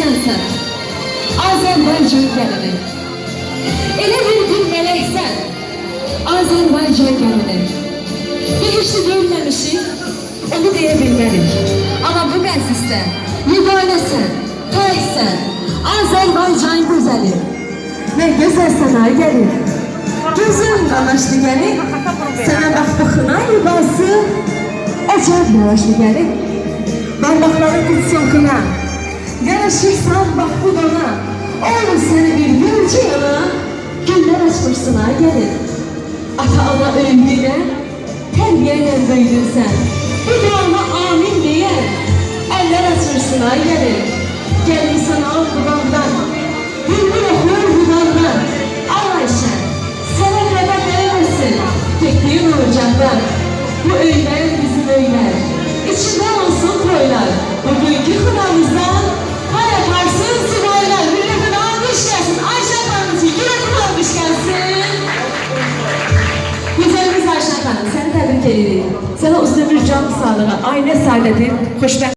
sənsən, Azərbaycan gəlini. Elə bir bir mələksən, Azərbaycan gəlini. Bir işi görməmişik, onu deyə bilmərik. Amma bu məclisdə yeganəsən, təksən, Azərbaycan gözəli. Və gözəl sənə gəlir. Gözün qamaşlı gəlir, sənə bax baxına libası, acayip yavaşlı gəlir. Barmaqların qıtsılqına, yaraşırsan bax bu dona, olur səni bir gülcə yana, günlər açmışsına gəlir. Ata-ana öyünlüyə, tərbiyə ilə böyüdürsən, bir duana amin deyən, əllər açırsına gəlir. Gəlir sana al qulaqdan, bülbül oxuyur budaqdan, al Ayşən, sənə qədər değməsin, tekliyin olacaqlar. Bu öylər Ederim. Sana uzun bir can sağlığı, aile saadeti, hoşbext